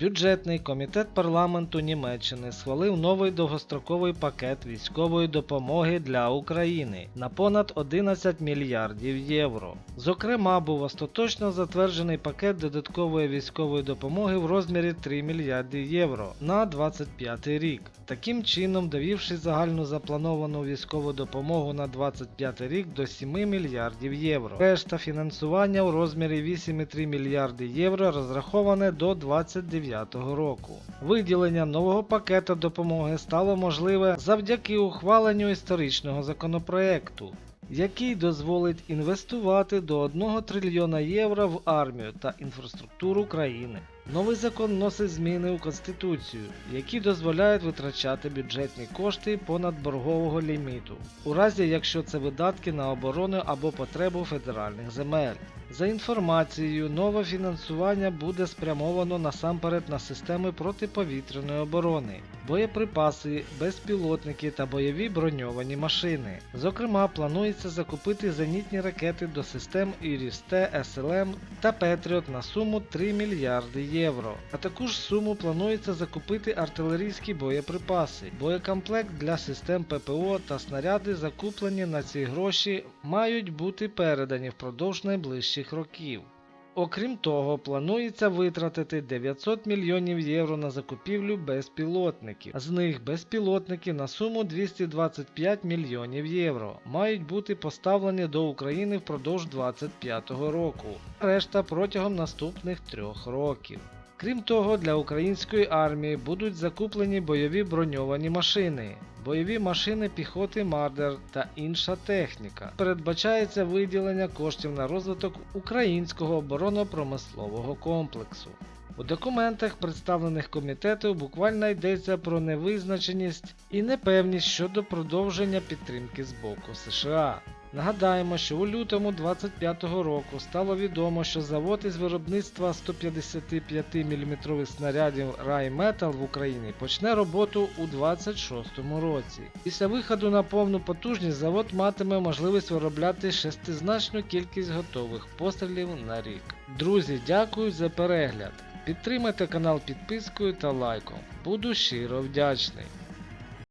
Бюджетний комітет парламенту Німеччини схвалив новий довгостроковий пакет військової допомоги для України на понад 11 мільярдів євро. Зокрема, був остаточно затверджений пакет додаткової військової допомоги в розмірі 3 мільярди євро на 25 рік. Таким чином, довівши загальну заплановану військову допомогу на 25 рік до 7 мільярдів євро. Решта фінансування у розмірі 8,3 мільярди євро розраховане до 29 року. Виділення нового пакета допомоги стало можливе завдяки ухваленню історичного законопроекту, який дозволить інвестувати до 1 трильйона євро в армію та інфраструктуру країни. Новий закон вносить зміни у Конституцію, які дозволяють витрачати бюджетні кошти понад боргового ліміту, у разі якщо це видатки на оборону або потребу федеральних земель. За інформацією, нове фінансування буде спрямовано насамперед на системи протиповітряної оборони, боєприпаси, безпілотники та бойові броньовані машини. Зокрема, планується закупити зенітні ракети до систем Ірісте, СЛМ та Петріот на суму 3 мільярди євро. А також суму планується закупити артилерійські боєприпаси, боєкомплект для систем ППО та снаряди, закуплені на ці гроші, мають бути передані впродовж найближчих років. Окрім того, планується витратити 900 мільйонів євро на закупівлю безпілотників. З них безпілотники на суму 225 мільйонів євро мають бути поставлені до України впродовж 2025 року, а решта протягом наступних трьох років. Крім того, для української армії будуть закуплені бойові броньовані машини, бойові машини піхоти Мардер та інша техніка. Передбачається виділення коштів на розвиток українського оборонно-промислового комплексу. У документах, представлених комітету, буквально йдеться про невизначеність і непевність щодо продовження підтримки з боку США. Нагадаємо, що у лютому 25-го року стало відомо, що завод із виробництва 155 мм снарядів Rheinmetall в Україні почне роботу у 26-му році. Після виходу на повну потужність завод матиме можливість виробляти шестизначну кількість готових пострілів на рік. Друзі, дякую за перегляд. Підтримайте канал підпискою та лайком. Буду щиро вдячний.